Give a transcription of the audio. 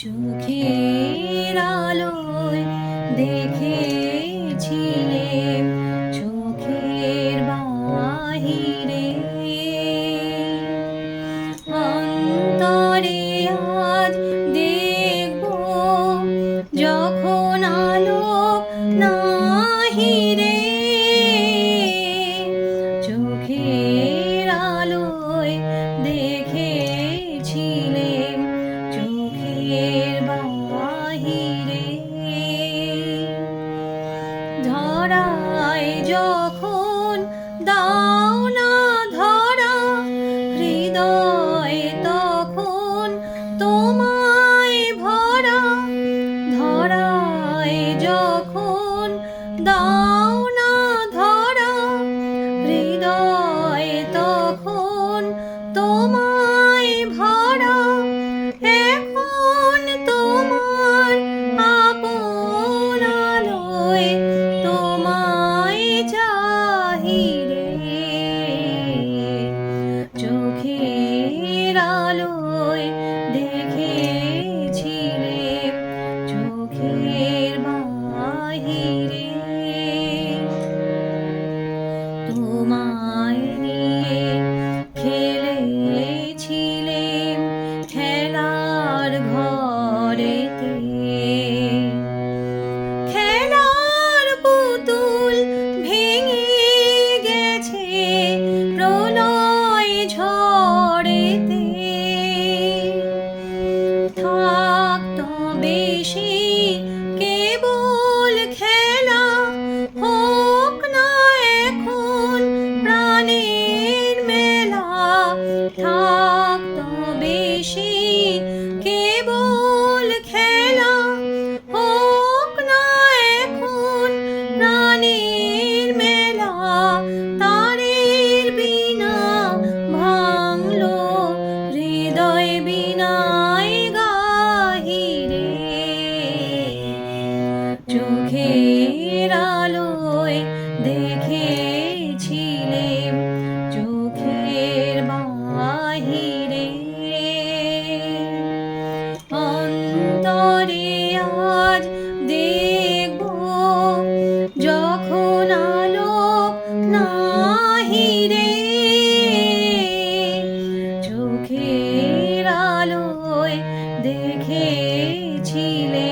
চোখের আলোয় দেখেছি। রে। ধরায় যখন দাও না ধরা হৃদয়ে তখন তোমায় ভরা। ধরায় যখন দাও তোমায় বাহিরে। অন্তরে আজ দেখব যখন আলো নাহি রে। চোখের আলোয় দেখেছিলে